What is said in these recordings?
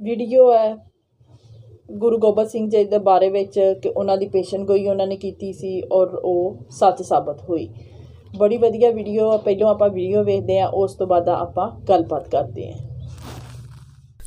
Video ਹੈ ਗੁਰੂ ਗੋਬਿੰਦ ਸਿੰਘ ਜੀ ਦੇ ਬਾਰੇ ਵਿੱਚ ਕਿ ਉਹਨਾਂ ਦੀ ਪੇਸ਼ਨ ਗੋਈ ਉਹਨਾਂ ਨੇ ਕੀਤੀ ਸੀ ਔਰ ਉਹ ਸੱਚ ਸਾਬਤ ਹੋਈ। ਬੜੀ ਵਧੀਆ ਵੀਡੀਓ ਆ। ਪਹਿਲਾਂ ਆਪਾਂ ਵੀਡੀਓ ਵੇਖਦੇ ਆ ਉਸ ਤੋਂ ਬਾਅਦ ਆਪਾਂ ਗੱਲਬਾਤ ਕਰਦੇ ਹਾਂ।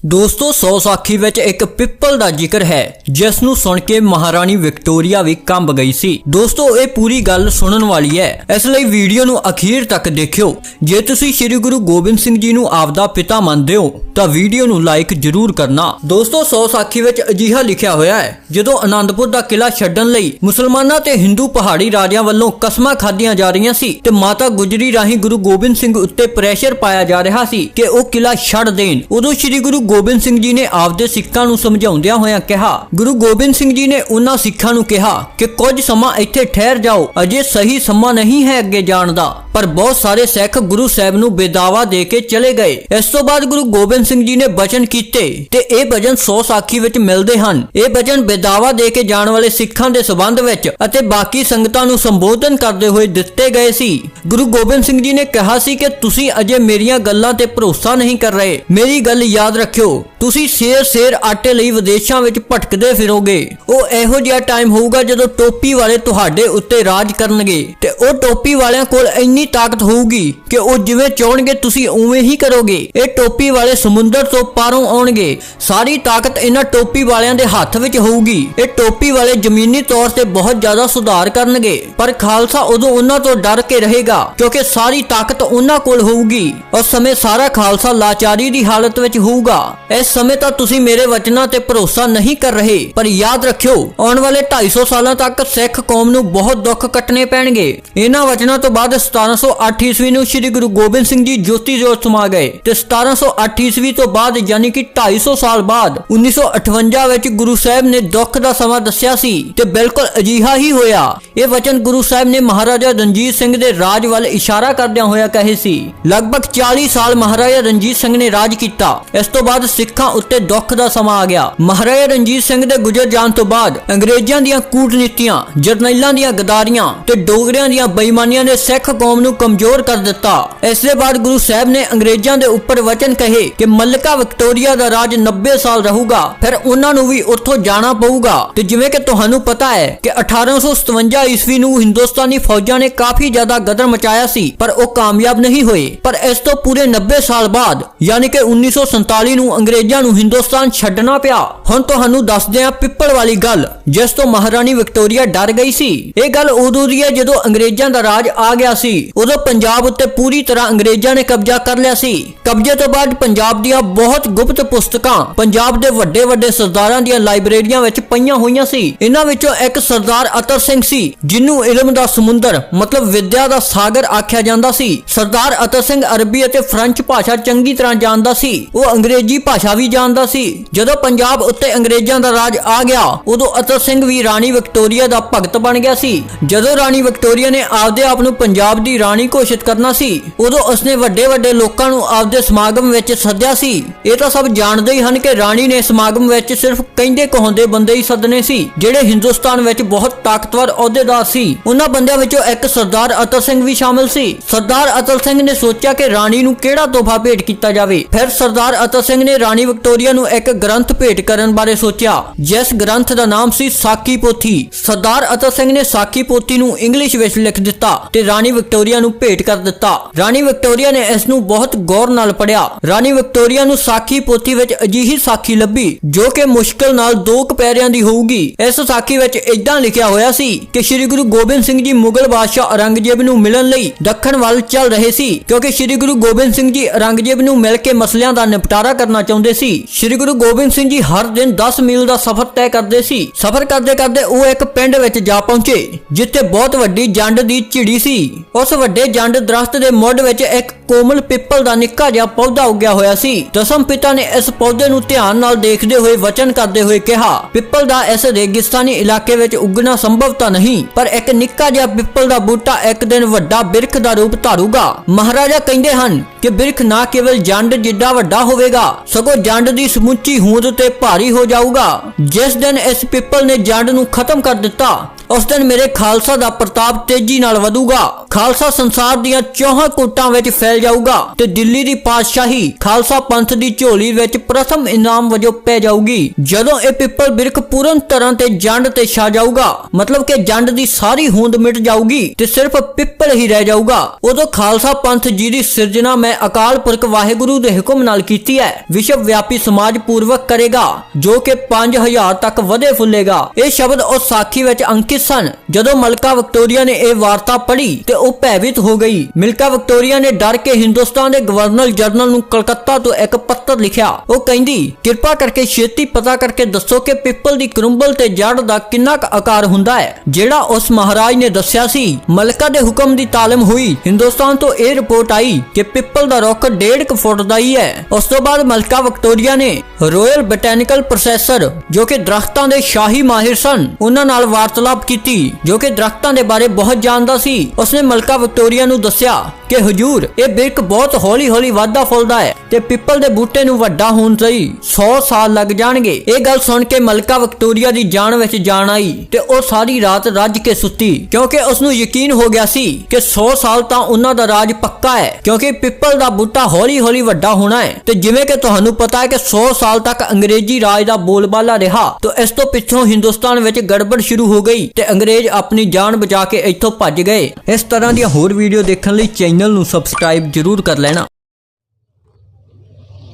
ਦੋਸਤੋ, ਸੌ ਸਾਖੀ ਵਿੱਚ ਇੱਕ ਪਿੱਪਲ ਦਾ ਜ਼ਿਕਰ ਹੈ, ਜਿਸ ਨੂੰ ਸੁਣ ਕੇ ਮਹਾਰਾਣੀ ਵਿਕਟੋਰੀਆ ਵੀ ਕੰਬ ਗਈ ਸੀ। ਦੋਸਤੋ, ਇਹ ਪੂਰੀ ਗੱਲ ਸੁਣਨ ਵਾਲੀ ਹੈ। ਇਸ ਲਈ ਵੀਡੀਓ ਨੂੰ ਅਖੀਰ ਤੱਕ ਦੇਖਿਓ। ਜੇ ਤੁਸੀਂ ਸ੍ਰੀ ਗੁਰੂ ਗੋਬਿੰਦ ਸਿੰਘ ਜੀ ਨੂੰ ਆਪਦਾ ਪਿਤਾ ਮੰਨਦੇ ਹੋ, ਤਾਂ ਵੀਡੀਓ ਨੂੰ ਲਾਈਕ ਜ਼ਰੂਰ ਕਰਨਾ। ਦੋਸਤੋ, ਸੌ ਸਾਖੀ ਵਿੱਚ ਅਜੀਹਾ ਲਿਖਿਆ ਹੋਇਆ ਹੈ, ਜਦੋਂ ਆਨੰਦਪੁਰ ਦਾ ਕਿਲਾ ਛੱਡਣ ਲਈ ਮੁਸਲਮਾਨਾਂ ਤੇ ਹਿੰਦੂ ਪਹਾੜੀ ਰਾਜਿਆਂ ਵੱਲੋਂ ਕਸਮਾਂ ਖਾਧੀਆਂ ਜਾ ਰਹੀਆਂ ਸੀ ਤੇ ਮਾਤਾ ਗੁਜਰੀ ਰਾਹੀਂ ਗੁਰੂ ਗੋਬਿੰਦ ਸਿੰਘ ਉੱਤੇ ਪ੍ਰੈਸ਼ਰ ਪਾਇਆ ਜਾ ਰਿਹਾ ਸੀ ਕਿ ਉਹ ਕਿਲਾ ਛੱਡ ਦੇਣ। ਉਦੋਂ ਸ੍ਰੀ ਗੁਰੂ ਗੋਬਿੰਦ ਸਿੰਘ ਜੀ ਨੇ ਆਪਦੇ ਸਿੱਖਾਂ ਨੂੰ ਸਮਝਾਉਂਦਿਆਂ ਹੋਇਆਂ ਕਿਹਾ, ਗੁਰੂ ਗੋਬਿੰਦ ਸਿੰਘ ਜੀ ਨੇ ਉਹਨਾਂ ਸਿੱਖਾਂ ਨੂੰ ਕਿਹਾ ਕਿ ਕੁਝ ਸਮਾਂ ਇੱਥੇ ਠਹਿਰ ਜਾਓ, ਅਜੇ ਸਹੀ ਸਮਾਂ ਨਹੀਂ ਹੈ ਅੱਗੇ ਜਾਣ ਦਾ। ਪਰ ਬਹੁਤ ਸਾਰੇ ਸਿੱਖ ਗੁਰੂ ਸਾਹਿਬ ਨੂੰ ਬੇਦਾਵਾ ਦੇ ਕੇ ਚਲੇ ਗਏ। ਇਸ ਤੋਂ ਬਾਅਦ ਗੁਰੂ ਗੋਬਿੰਦ ਸਿੰਘ ਜੀ ਨੇ ਬਚਨ ਕੀਤੇ ਤੇ ਇਹ ਬਚਨ 100 ਸਾਖੀ ਵਿੱਚ ਮਿਲਦੇ ਹਨ। ਇਹ ਬਚਨ ਬੇਦਾਵਾ ਦੇ ਕੇ ਜਾਣ ਵਾਲੇ ਸਿੱਖਾਂ ਦੇ ਸਬੰਧ ਵਿੱਚ ਅਤੇ ਬਾਕੀ ਸੰਗਤਾਂ ਨੂੰ ਸੰਬੋਧਨ ਕਰਦੇ ਹੋਏ ਦਿੱਤੇ ਗਏ ਸੀ। ਗੁਰੂ ਗੋਬਿੰਦ ਸਿੰਘ ਜੀ ਨੇ ਕਿਹਾ ਸੀ ਕਿ ਤੁਸੀਂ ਅਜੇ ਮੇਰੀਆਂ ਗੱਲਾਂ ਤੇ ਭਰੋਸਾ ਨਹੀਂ ਕਰ ਰਹੇ। ਮੇਰੀ ਗੱਲ ਯਾਦ ਰੱਖਿਓ show. ਤੁਸੀਂ ਸ਼ੇਰ ਸ਼ੇਰ ਆਟੇ ਲਈ ਵਿਦੇਸ਼ਾਂ ਵਿੱਚ ਭਟਕਦੇ ਫਿਰੋਗੇ। ਉਹ ਇਹੋ ਜਿਹਾ ਟਾਈਮ ਹੋਊਗਾ ਜਦੋਂ ਟੋਪੀ ਵਾਲੇ ਤੁਹਾਡੇ ਉੱਤੇ ਰਾਜ ਕਰਨਗੇ ਤੇ ਉਹ ਟੋਪੀ ਵਾਲਿਆਂ ਕੋਲ ਇੰਨੀ ਤਾਕਤ ਹੋਊਗੀ ਕਿ ਉਹ ਜਿਵੇਂ ਚਾਹਣਗੇ ਤੁਸੀਂ ਉਵੇਂ ਹੀ ਕਰੋਗੇ। ਇਹ ਟੋਪੀ ਵਾਲੇ ਸਮੁੰਦਰ ਤੋਂ ਪਾਰੋਂ ਆਉਣਗੇ। ਸਾਰੀ ਤਾਕਤ ਇਹਨਾਂ ਟੋਪੀ ਵਾਲਿਆਂ ਦੇ ਹੱਥ ਵਿੱਚ ਹੋਊਗੀ। ਇਹ ਟੋਪੀ ਵਾਲੇ ਜ਼ਮੀਨੀ ਤੌਰ ਤੇ ਬਹੁਤ ਜ਼ਿਆਦਾ ਸੁਧਾਰ ਕਰਨਗੇ। ਪਰ ਖਾਲਸਾ ਉਦੋਂ ਉਹਨਾਂ ਤੋਂ ਡਰ ਕੇ ਰਹੇਗਾ, ਕਿਉਂਕਿ ਸਾਰੀ ਤਾਕਤ ਉਹਨਾਂ ਕੋਲ ਹੋਊਗੀ। ਉਸ ਸਮੇਂ ਸਾਰਾ ਖਾਲਸਾ ਲਾਚਾਰੀ ਦੀ ਹਾਲਤ ਵਿੱਚ ਹੋਊਗਾ। ਇਸ ਸਮੇਂ ਤਾਂ ਤੁਸੀਂ ਮੇਰੇ ਵਚਨਾਂ ਤੇ ਭਰੋਸਾ ਨਹੀਂ ਕਰ ਰਹੇ, ਪਰ ਯਾਦ ਰੱਖਿਓ, ਆਉਣ ਵਾਲੇ 250 ਸਾਲਾਂ ਤੱਕ ਸਿੱਖ ਕੌਮ ਨੂੰ ਬਹੁਤ ਦੁੱਖ ਕੱਟਣੇ ਪੈਣਗੇ। ਇਹਨਾਂ ਵਚਨਾਂ ਤੋਂ ਬਾਅਦ 1708 ਈਸਵੀ ਨੂੰ ਸ੍ਰੀ ਗੁਰੂ ਗੋਬਿੰਦ ਸਿੰਘ ਜੀ ਜੋਤੀ ਜੋਤ ਸਮਾ ਗਏ ਤੇ 1708 ਈਸਵੀ ਤੋਂ ਬਾਅਦ ਯਾਨੀ ਕਿ 250 ਸਾਲ ਬਾਅਦ 1958 ਵਿੱਚ ਗੁਰੂ ਸਾਹਿਬ ਨੇ ਦੁੱਖ ਦਾ ਸਮਾਂ ਦੱਸਿਆ ਸੀ ਤੇ ਬਿਲਕੁਲ ਅਜੀਹਾ ਹੀ ਹੋਇਆ। ਇਹ ਵਚਨ ਗੁਰੂ ਸਾਹਿਬ ਨੇ ਮਹਾਰਾਜਾ ਰਣਜੀਤ ਸਿੰਘ ਦੇ ਰਾਜ ਵੱਲ ਇਸ਼ਾਰਾ ਕਰਦਿਆਂ ਹੋਇਆ ਕਹੇ ਸੀ। ਲਗਭਗ 40 ਸਾਲ ਮਹਾਰਾਜਾ ਰਣਜੀਤ ਸਿੰਘ ਨੇ ਰਾਜ ਕੀਤਾ। ਇਸ ਤੋਂ ਬਾਅਦ ਸਿੱਖ ਉੱਤੇ ਦੁੱਖ ਦਾ ਸਮਾਂ ਆ ਗਿਆ। ਮਹਾਰਾਜਾ ਰਣਜੀਤ ਸਿੰਘ ਦੇ ਗੁਜ਼ਰ ਜਾਣ ਤੋਂ ਬਾਅਦ ਅੰਗਰੇਜ਼ਾਂ ਦੀਆਂ ਕੂਟਨੀਤੀਆਂ, ਜਰਨੈਲਾਂ ਦੀਆਂ ਗਦਾਰੀਆਂ ਤੇ ਡੋਗਰਿਆਂ ਦੀਆਂ ਬੇਈਮਾਨੀਆਂ ਨੇ ਸਿੱਖ ਕੌਮ ਨੂੰ ਕਮਜ਼ੋਰ ਕਰ ਦਿੱਤਾ। ਇਸ ਦੇ ਬਾਅਦ ਗੁਰੂ ਸਾਹਿਬ ਨੇ ਅੰਗਰੇਜ਼ਾਂ ਦੇ ਉੱਪਰ ਵਚਨ ਕਹੇ ਕਿ ਮੱਲਕਾ ਵਿਕਟੋਰੀਆ ਦਾ ਰਾਜ 90 ਸਾਲ ਰਹੂਗਾ, ਫਿਰ ਉਹਨਾਂ ਨੂੰ ਵੀ ਉੱਥੋਂ ਜਾਣਾ ਪਊਗਾ। ਤੇ ਜਿਵੇਂ ਕਿ ਤੁਹਾਨੂੰ ਪਤਾ ਹੈ ਕਿ 1857 ਈਸਵੀ ਨੂੰ ਹਿੰਦੁਸਤਾਨੀ ਫੌਜਾਂ ਨੇ ਕਾਫੀ ਜ਼ਿਆਦਾ ਗਦਰ ਮਚਾਇਆ ਸੀ, ਪਰ ਉਹ ਕਾਮਯਾਬ ਨਹੀਂ ਹੋਏ। ਪਰ ਇਸ ਤੋਂ ਪੂਰੇ 90 ਸਾਲ ਬਾਅਦ, ਯਾਨੀ ਕਿ 1947 ਨੂੰ ਅੰਗਰੇਜ਼ਾਂ ਨੂੰ ਹਿੰਦੁਸਤਾਨ ਛੱਡਣਾ ਪਿਆ। ਹੁਣ ਤੁਹਾਨੂੰ ਦੱਸਦੇ ਹਾਂ ਪਿੱਪਲ ਵਾਲੀ ਗੱਲ, ਜਿਸ ਤੋਂ ਮਹਾਰਾਣੀ ਵਿਕਟੋਰੀਆ ਡਰ ਗਈ ਸੀ। ਇਹ ਗੱਲ ਉਦੋਂ ਦੀ ਹੈ ਜਦੋਂ ਅੰਗਰੇਜ਼ਾਂ ਦਾ ਰਾਜ ਆ ਗਿਆ ਸੀ। ਉਦੋਂ ਪੰਜਾਬ ਉੱਤੇ ਪੂਰੀ ਤਰ੍ਹਾਂ ਅੰਗਰੇਜ਼ਾਂ ਨੇ ਕਬਜ਼ਾ ਕਰ ਲਿਆ ਸੀ। ਕਬਜ਼ੇ ਤੋਂ ਬਾਅਦ ਪੰਜਾਬ ਦੀਆਂ ਬਹੁਤ ਗੁਪਤ ਪੁਸਤਕਾਂ, ਪੰਜਾਬ ਦੇ ਵੱਡੇ ਵੱਡੇ ਸਰਦਾਰਾਂ ਦੀਆਂ ਲਾਇਬ੍ਰੇਰੀਆਂ ਵਿੱਚ ਪਈਆਂ ਹੋਈਆਂ ਸੀ। ਇਹਨਾਂ ਵਿੱਚੋਂ ਇੱਕ ਸਰਦਾਰ ਅਤਰ ਸਿੰਘ ਸੀ ਜਿਹਨੂੰ ਇਲਮ ਦਾ ਸਮੁੰਦਰ, ਮਤਲਬ ਵਿਦਿਆ ਦਾ ਸਾਗਰ ਆਖਿਆ ਜਾਂਦਾ ਸੀ। ਸਰਦਾਰ ਅਤਰ ਸਿੰਘ ਅਰਬੀ ਅਤੇ ਫ੍ਰੈਂਚ ਭਾਸ਼ਾ ਚੰਗੀ ਤਰ੍ਹਾਂ ਜਾਣਦਾ ਸੀ। ਉਹ ਅੰਗਰੇਜ਼ੀ ਭਾਸ਼ਾ ਵੀ ਜਾਣਦਾ ਸੀ। ਜਦੋਂ ਪੰਜਾਬ ਉੱਤੇ ਅੰਗਰੇਜ਼ਾਂ ਦਾ ਰਾਜ ਆ ਗਿਆ, ਉਦੋਂ ਅਤਰ ਸਿੰਘ ਵੀ ਰਾਣੀ ਵਿਕਟੋਰੀਆ ਦਾ ਭਗਤ ਬਣ ਗਿਆ ਸੀ। ਜਦੋਂ ਰਾਣੀ ਵਿਕਟੋਰੀਆ ਨੇ ਆਪਦੇ ਆਪ ਨੂੰ ਪੰਜਾਬ ਦੀ ਰਾਣੀ ਘੋਸ਼ਿਤ ਕਰਨਾ ਸੀ, ਉਦੋਂ ਉਸਨੇ ਵੱਡੇ ਵੱਡੇ ਲੋਕਾਂ ਨੂੰ ਆਪਦੇ ਸਮਾਗਮ ਵਿੱਚ ਸੱਦਿਆ ਸੀ। ਇਹ ਤਾਂ ਸਭ ਜਾਣਦੇ ਹੀ ਹਨ ਕਿ ਰਾਣੀ ਨੇ ਸਮਾਗਮ ਵਿੱਚ ਸਿਰਫ ਕਹਿੰਦੇ ਕਹਾਉਂਦੇ ਬੰਦੇ ਹੀ ਸੱਦਨੇ ਸੀ, ਜਿਹੜੇ ਹਿੰਦੁਸਤਾਨ ਵਿੱਚ ਬਹੁਤ ਤਾਕਤਵਰ ਅਹੁਦੇਦਾਰ ਸੀ। ਉਹਨਾਂ ਬੰਦਿਆਂ ਵਿੱਚੋਂ ਇੱਕ ਸਰਦਾਰ ਅਤਰ ਸਿੰਘ ਵੀ ਸ਼ਾਮਿਲ ਸੀ। ਸਰਦਾਰ ਅਤਰ ਸਿੰਘ ਨੇ ਸੋਚਿਆ ਕਿ ਰਾਣੀ ਨੂੰ ਕਿਹੜਾ ਤੋਹਫਾ ਭੇਟ ਕੀਤਾ ਜਾਵੇ। ਫਿਰ ਸਰਦਾਰ ਅਤਰ ਸਿੰਘ ਨੇ ਰਾਣੀ ਰਾਣੀ ਵਿਕਟੋਰੀਆ ਨੂੰ ਇੱਕ ਗ੍ਰੰਥ ਭੇਟ ਕਰਨ ਬਾਰੇ ਸੋਚਿਆ, ਜਿਸ ਗ੍ਰੰਥ ਦਾ ਨਾਮ ਸੀ ਸਾਕੀ ਪੋਥੀ। ਸਰਦਾਰ ਅਤਰ ਸਿੰਘ ਨੇ ਸਾਕੀ ਪੋਥੀ ਨੂੰ ਇੰਗਲਿਸ਼ ਵਿੱਚ ਲਿਖ ਦਿੱਤਾ ਤੇ ਰਾਣੀ ਵਿਕਟੋਰੀਆ ਨੂੰ ਭੇਟ ਕਰ ਦਿੱਤਾ। ਰਾਣੀ ਵਿਕਟੋਰੀਆ ਨੇ ਇਸ ਨੂੰ ਬਹੁਤ ਗੌਰ ਨਾਲ ਪੜਿਆ ਰਾਣੀ ਵਿਕਟੋਰੀਆ ਨੂੰ ਸਾਖੀ ਪੋਥੀ ਵਿੱਚ ਅਜਿਹੀ ਸਾਖੀ ਲੱਭੀ, ਜੋ ਕਿ ਮੁਸ਼ਕਲ ਨਾਲ ਦੋ ਕੁ ਦੀ ਹੋਊਗੀ। ਇਸ ਸਾਖੀ ਵਿੱਚ ਇਦਾਂ ਲਿਖਿਆ ਹੋਇਆ ਸੀ ਕਿ ਸ੍ਰੀ ਗੁਰੂ ਗੋਬਿੰਦ ਸਿੰਘ ਜੀ ਮੁਗਲ ਬਾਦਸ਼ਾਹ ਔਰੰਗਜ਼ੇਬ ਨੂੰ ਮਿਲਣ ਲਈ ਦੱਖਣ ਵੱਲ ਚੱਲ ਰਹੇ ਸੀ, ਕਿਉਂਕਿ ਸ੍ਰੀ ਗੁਰੂ ਗੋਬਿੰਦ ਸਿੰਘ ਜੀ ਔਰੰਗਜ਼ੇਬ ਨੂੰ ਮਿਲ ਕੇ ਮਸਲਿਆਂ ਦਾ ਨਿਪਟਾਰਾ ਕਰਨਾ ਚਾਹੁੰਦੇ ਸੀ। ਸ੍ਰੀ ਗੁਰੂ ਗੋਬਿੰਦ ਸਿੰਘ ਜੀ ਹਰ ਦਿਨ 10 ਮੀਲ ਦਾ ਸਫ਼ਰ ਤੈਅ ਕਰਦੇ ਸੀ। ਸਫ਼ਰ ਕਰਦੇ ਕਰਦੇ ਉਹ ਇੱਕ ਪਿੰਡ ਵਿੱਚ ਜਾ ਪਹੁੰਚੇ, ਜਿੱਥੇ ਬਹੁਤ ਵੱਡੀ ਜੰਡ ਦੀ ਝਿੜੀ ਸੀ। ਉਸ ਵੱਡੇ ਜੰਡ ਦਰਖਤ ਦੇ ਮੁੱਢ ਵਿੱਚ ਇੱਕ ਕੋਮਲ ਪਿੱਪਲ ਦਾ ਨਿੱਕਾ ਜਿਹਾ ਪੌਦਾ ਉੱਗਿਆ ਹੋਇਆ ਸੀ। ਦਸਮ ਪਿਤਾ ਨੇ ਇਸ ਪੌਦੇ ਨੂੰ ਧਿਆਨ ਨਾਲ ਦੇਖਦੇ ਹੋਏ ਵਚਨ ਕਰਦੇ ਹੋਏ ਕਿਹਾ, ਪਿੱਪਲ ਦਾ ਇਸ ਰੇਗਿਸਤਾਨੀ ਇਲਾਕੇ ਵਿੱਚ ਉੱਗਣਾ ਸੰਭਵ ਤਾਂ ਨਹੀਂ, ਪਰ ਇੱਕ ਨਿੱਕਾ ਜਿਹਾ ਪਿੱਪਲ ਦਾ ਬੂਟਾ ਇੱਕ ਦਿਨ ਵੱਡਾ ਬਿਰਖ ਦਾ ਰੂਪ ਧਾਰੂਗਾ। ਮਹਾਰਾਜਾ ਕਹਿੰਦੇ ਹਨ ਕਿ ਬਿਰਖ ਨਾ ਕੇਵਲ ਜੰਡ ਜਿੱਡਾ ਵੱਡਾ ਹੋਵੇਗਾ, ਸਗੋਂ ਜੰਡ ਦੀ ਸਮੁੱਚੀ ਹੋਂਦ ਤੇ ਭਾਰੀ ਹੋ ਜਾਊਗਾ। ਜਿਸ ਦਿਨ ਇਸ ਪਿੱਪਲ ਨੇ ਜੰਡ ਨੂੰ ਖਤਮ ਕਰ ਦਿੱਤਾ, ਉਸ ਦਿਨ ਮੇਰੇ ਖਾਲਸਾ ਦਾ ਪ੍ਰਤਾਪ ਤੇਜ਼ੀ ਨਾਲ ਵਧੂਗਾ। ਖਾਲਸਾ ਸੰਸਾਰ ਦੀਆਂ ਚੌਹਾਂ ਕੋਟਾਂ ਵਿੱਚ ਫੈਲ ਜਾਊਗਾ ਤੇ ਦਿੱਲੀ ਦੀ ਪਾਤਸ਼ਾਹੀ ਖਾਲਸਾ ਪੰਥ ਦੀ ਝੋਲੀ ਵਿੱਚ ਪ੍ਰਥਮ ਇਨਾਮ ਵਜੋਂ ਪੈ ਜਾਊਗੀ। ਜਦੋਂ ਇਹ ਪਿੱਪਲ ਬਿਰਖ ਪੂਰਨ ਤਰ੍ਹਾਂ ਤੇ ਜੰਡ ਤੇ ਛਾ ਜਾਊਗਾ, ਮਤਲਬ ਕਿ ਜੰਡ ਦੀ ਸਾਰੀ ਹੋਂਦ ਮਿਟ ਜਾਊਗੀ ਤੇ ਸਿਰਫ ਪਿੱਪਲ ਹੀ ਰਹਿ ਜਾਊਗਾ। ਉਦੋਂ ਖਾਲਸਾ ਪੰਥ ਜੀ ਦੀ ਸਿਰਜਣਾ ਮੈਂ ਅਕਾਲ ਪੁਰਖ ਵਾਹਿਗੁਰੂ ਦੇ ਹੁਕਮ ਨਾਲ ਕੀਤੀ ਹੈ। ਵਿਸ਼ਵ ਵਿਆਪੀ ਸਮਾਜ ਪੂਰਵਕ ਕਰੇਗਾ, ਜੋ ਕਿ 5000 ਤੱਕ ਵਧੇ ਫੁੱਲੇਗਾ। ਇਹ ਸ਼ਬਦ ਉਸ ਸਾਖੀ ਵਿੱਚ ਅੰਕਿਤ ਸਨ, ਜਦੋਂ ਮਲਕਾ ਵਿਕਟੋਰੀਆ ਨੇ ਇਹ ਵਾਰਤਾ ਪੜ੍ਹੀ ਤੇ ਉਹ ਭੈਭੀਤ ਹੋ ਗਈ। ਮਿਲਕਾ ਵਿਕਟੋਰੀਆ ਨੇ ਡਰ ਕੇ ਹਿੰਦੁਸਤਾਨ ਦੇ ਗਵਰਨਰ ਜਨਰਲ ਨੂੰ ਕਲਕੱਤਾ ਤੋਂ ਇੱਕ ਪੱਤਰ ਲਿਖਿਆ। ਉਹ ਕਹਿੰਦੀ, ਕਿਰਪਾ ਕਰਕੇ ਛੇਤੀ ਪਤਾ ਕਰਕੇ ਦੱਸੋ ਕਿ ਪਿੱਪਲ ਦੀ ਕਰੁੰਬਲ ਤੇ ਜੜ ਦਾ ਕਿੰਨਾ ਕੁ ਆਕਾਰ ਹੁੰਦਾ ਹੈ। ਜਿਹੜਾ ਉਸ ਮਹਾਰਾਜ ਨੇ ਦੱਸਿਆ ਸੀ, ਮਲਕਾ ਦੇ ਹੁਕਮ ਦੀ ਤਾਲਮ ਹੋਈ। ਹਿੰਦੁਸਤਾਨ ਤੋਂ ਇਹ ਰਿਪੋਰਟ ਆਈ ਕਿ ਪਿੱਪਲ ਦਾ ਰੁੱਖ 1.5 ਫੁੱਟ ਦਾ ਹੀ ਹੈ। ਉਸ ਤੋਂ ਬਾਅਦ ਮਲਕਾ ਵਿਕਟੋਰੀਆ ਨੇ ਰਾਇਲ ਬੋਟੈਨੀਕਲ ਪ੍ਰੋਫੈਸਰ ਜੋ ਕਿ ਦਰਖਤਾਂ ਦੇ ਸ਼ਾਹੀ ਮਾਹਿਰ ਸਨ, ਉਹਨਾਂ ਨਾਲ ਵਾਰਤਾਲਾਪ ਕੀਤੀ, ਜੋ ਕਿ ਦਰਖਤਾਂ ਦੇ ਬਾਰੇ ਬਹੁਤ ਜਾਣਦਾ ਸੀ। ਉਸਨੇ ਮਲਕਾ ਵਿਕਟੋਰੀਆ ਨੂੰ ਦੱਸਿਆ ਕਿ ਹਜੂਰ, ਇਹ ਬਿਰਕ ਬਹੁਤ ਹੌਲੀ-ਹੌਲੀ ਵਾਧਾ ਫੁੱਲਦਾ ਹੈ ਤੇ ਪਿੱਪਲ ਦੇ ਬੂਟੇ ਨੂੰ ਵੱਡਾ ਹੋਣ ਲਈ 100 ਸਾਲ ਲੱਗ ਜਾਣਗੇ। ਇਹ ਗੱਲ ਸੁਣ ਕੇ ਮਲਕਾ ਵਿਕਟੋਰੀਆ ਦੀ ਜਾਨ ਵਿੱਚ ਜਾਨ ਆਈ ਤੇ ਉਹ ਸਾਰੀ ਰਾਤ ਰੱਜ ਕੇ ਸੁੱਤੀ, ਕਿਉਂਕਿ ਉਸ ਨੂੰ ਯਕੀਨ ਹੋ ਗਿਆ ਸੀ ਕਿ 100 ਸਾਲ ਤਾਂ ਉਹਨਾਂ ਦਾ ਰਾਜ ਪੱਕਾ ਹੈ, ਕਿਉਂਕਿ ਪਿੱਪਲ ਦਾ ਬੂਟਾ ਹੌਲੀ-ਹੌਲੀ ਵੱਡਾ ਹੋਣਾ ਹੈ। ਤੇ ਜਿਵੇਂ ਕਿ ਤੁਹਾਨੂੰ ਪਤਾ ਹੈ ਕਿ 100 ਸਾਲ ਤੱਕ ਅੰਗਰੇਜ਼ੀ ਰਾਜ ਦਾ ਬੋਲਬਾਲਾ ਰਿਹਾ, ਤਾਂ ਇਸ ਤੋਂ ਪਿੱਛੋਂ ਹਿੰਦੁਸਤਾਨ ਵਿੱਚ ਗੜਬੜ ਸ਼ੁਰੂ ਹੋ ਗਈ ਤੇ ਅੰਗਰੇਜ਼ ਆਪਣੀ ਜਾਨ ਬਚਾ ਕੇ ਇੱਥੋਂ ਭੱਜ ਗਏ। ਇਸ ਤਰ੍ਹਾਂ ਦੀਆਂ ਹੋਰ ਵੀਡੀਓ ਦੇਖਣ ਲਈ ਚੈਨਲ ਨੂੰ ਸਬਸਕ੍ਰਾਈਬ ਜ਼ਰੂਰ ਕਰ ਲੈਣਾ।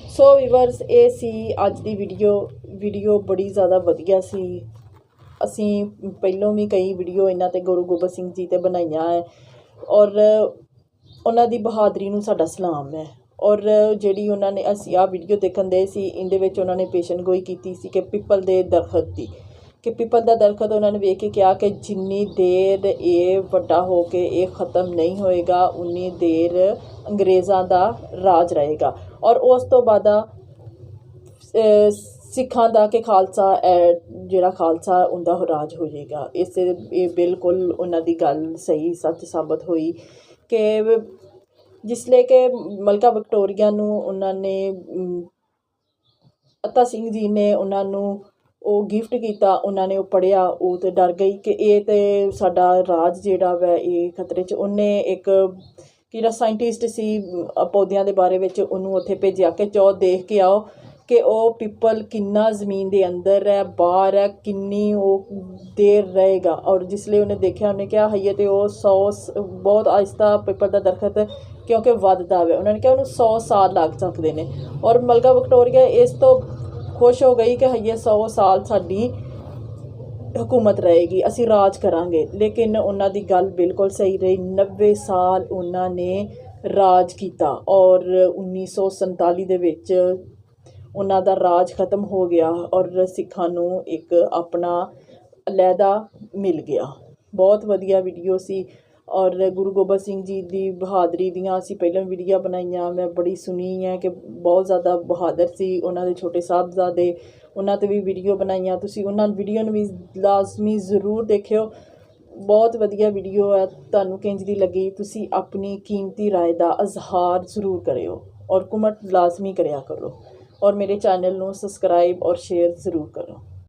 ਸੋ ਵੀਵਰਸ ਇਹ ਸੀ ਅੱਜ ਦੀ ਵੀਡੀਓ ਵੀਡੀਓ ਬੜੀ ਜ਼ਿਆਦਾ ਵਧੀਆ ਸੀ। ਅਸੀਂ ਪਹਿਲੋਂ ਵੀ ਕਈ ਵੀਡੀਓ ਇਹਨਾਂ ਤੇ ਗੁਰੂ ਗੋਬਿੰਦ ਸਿੰਘ ਜੀ ਤੇ ਬਣਾਈਆਂ ਹੈ ਔਰ ਉਹਨਾਂ ਦੀ ਬਹਾਦਰੀ ਨੂੰ ਸਾਡਾ ਸਲਾਮ ਹੈ ਔਰ ਜਿਹੜੀ ਉਹਨਾਂ ਨੇ ਅਸੀਂ ਆਹ ਵੀਡੀਓ ਦੇਖਣ ਦੇ ਸੀ, ਇਹਦੇ ਵਿੱਚ ਉਹਨਾਂ ਨੇ ਪੇਸ਼ਨ ਗੋਈ ਕੀਤੀ ਸੀ ਕਿ ਪਿੱਪਲ ਦੇ ਦਰਖਤ ਦੀ। ਕਿ ਪਿੱਪਲ ਦਾ ਦਰਖਤ ਉਹਨਾਂ ਨੇ ਵੇਖ ਕੇ ਕਿਹਾ ਕਿ ਜਿੰਨੀ ਦੇਰ ਇਹ ਵੱਡਾ ਹੋ ਕੇ ਇਹ ਖਤਮ ਨਹੀਂ ਹੋਏਗਾ ਉਨੀ ਦੇਰ ਅੰਗਰੇਜ਼ਾਂ ਦਾ ਰਾਜ ਰਹੇਗਾ। ਔਰ ਉਸ ਤੋਂ ਬਾਅਦ ਸਿੱਖਾਂ ਦਾ ਕਿ ਖਾਲਸਾ ਜਿਹੜਾ ਖਾਲਸਾ ਉਹਦਾ ਰਾਜ ਹੋ ਜਾਏਗਾ। ਇਸ ਇਹ ਬਿਲਕੁਲ ਉਹਨਾਂ ਦੀ ਗੱਲ ਸਹੀ ਸੱਚ ਸਾਬਤ ਹੋਈ ਕਿ ਜਿਸਲੇ ਕਿ ਮਲਕਾ ਵਿਕਟੋਰੀਆ ਨੂੰ ਉਹਨਾਂ ਨੇ ਅਮ, ਅਤਾ ਸਿੰਘ ਜੀ ਨੇ ਉਹਨਾਂ ਨੂੰ ਉਹ ਗਿਫਟ ਕੀਤਾ, ਉਹਨਾਂ ਨੇ ਉਹ ਪੜ੍ਹਿਆ, ਉਹ ਤਾਂ ਡਰ ਗਈ ਕਿ ਇਹ ਤਾਂ ਸਾਡਾ ਰਾਜ ਜਿਹੜਾ ਵੈ, ਇਹ ਖਤਰੇ 'ਚ ਉਹਨੇ ਇੱਕ ਜਿਹੜਾ ਸਾਇੰਟਿਸਟ ਸੀ ਪੌਦਿਆਂ ਦੇ ਬਾਰੇ ਵਿੱਚ ਉਹਨੂੰ ਉੱਥੇ ਭੇਜਿਆ ਕਿ ਚੋ ਦੇਖ ਕੇ ਆਓ ਕਿ ਉਹ ਪਿੱਪਲ ਕਿੰਨਾ ਜ਼ਮੀਨ ਦੇ ਅੰਦਰ ਹੈ, ਬਾਹਰ ਹੈ, ਕਿੰਨੀ ਉਹ ਦੇਰ ਰਹੇਗਾ। ਔਰ ਜਿਸ ਲਈ ਉਹਨੇ ਦੇਖਿਆ, ਉਹਨੇ ਕਿਹਾ, ਹਈਏ ਤੇ ਉਹ 100 ਬਹੁਤ ਆਹਿਸਤਾ ਪਿੱਪਲ ਦਾ ਦਰਖਤ ਕਿਉਂਕਿ ਵੱਧਦਾ ਵੇ। ਉਹਨਾਂ ਨੇ ਕਿਹਾ ਉਹਨੂੰ 100 ਸਾਲ ਲੱਗ ਸਕਦੇ ਨੇ। ਔਰ ਮਲਕਾ ਵਿਕਟੋਰੀਆ, ਇਸ ਤੋਂ ਖੁਸ਼ ਹੋ ਗਈ ਕਿ ਹਈਏ 100 ਸਾਲ ਸਾਡੀ ਹਕੂਮਤ ਰਹੇਗੀ, ਅਸੀਂ ਰਾਜ ਕਰਾਂਗੇ। ਲੇਕਿਨ ਉਹਨਾਂ ਦੀ ਗੱਲ ਬਿਲਕੁਲ ਸਹੀ ਰਹੀ। 90 ਸਾਲ ਉਹਨਾਂ ਨੇ ਰਾਜ ਕੀਤਾ ਔਰ 1947 ਦੇ ਵਿੱਚ ਉਹਨਾਂ ਦਾ ਰਾਜ ਖਤਮ ਹੋ ਗਿਆ ਔਰ ਸਿੱਖਾਂ ਨੂੰ ਇੱਕ ਆਪਣਾ ਅਲੱਗਾ ਮਿਲ ਗਿਆ। ਬਹੁਤ ਵਧੀਆ ਵੀਡੀਓ ਸੀ। ਔਰ ਗੁਰੂ ਗੋਬਿੰਦ ਸਿੰਘ ਜੀ ਦੀ ਬਹਾਦਰੀ ਦੀਆਂ ਅਸੀਂ ਪਹਿਲਾਂ ਵੀਡੀਓ ਬਣਾਈਆਂ ਮੈਂ ਬੜੀ ਸੁਣੀ ਹੈ ਕਿ ਬਹੁਤ ਜ਼ਿਆਦਾ ਬਹਾਦਰ ਸੀ ਉਹਨਾਂ ਦੇ ਛੋਟੇ ਸਾਹਿਬਜ਼ਾਦੇ ਉਹਨਾਂ ਤੇ ਵੀ ਵੀਡੀਓ ਬਣਾਈਆਂ ਤੁਸੀਂ ਉਹਨਾਂ ਵੀਡੀਓ ਨੂੰ ਵੀ ਲਾਜ਼ਮੀ ਜ਼ਰੂਰ ਦੇਖਿਓ ਬਹੁਤ ਵਧੀਆ ਵੀਡੀਓ ਹੈ ਤੁਹਾਨੂੰ ਕਿੰਜ ਦੀ ਲੱਗੀ ਤੁਸੀਂ ਆਪਣੀ ਕੀਮਤੀ رائے ਦਾ ਇਜ਼ਹਾਰ ਜ਼ਰੂਰ ਕਰਿਓ ਔਰ ਕਮੈਂਟ ਲਾਜ਼ਮੀ ਕਰਿਆ ਕਰੋ ਔਰ ਮੇਰੇ ਚੈਨਲ ਨੂੰ ਸਬਸਕ੍ਰਾਈਬ ਔਰ ਸ਼ੇਅਰ ਜ਼ਰੂਰ ਕਰੋ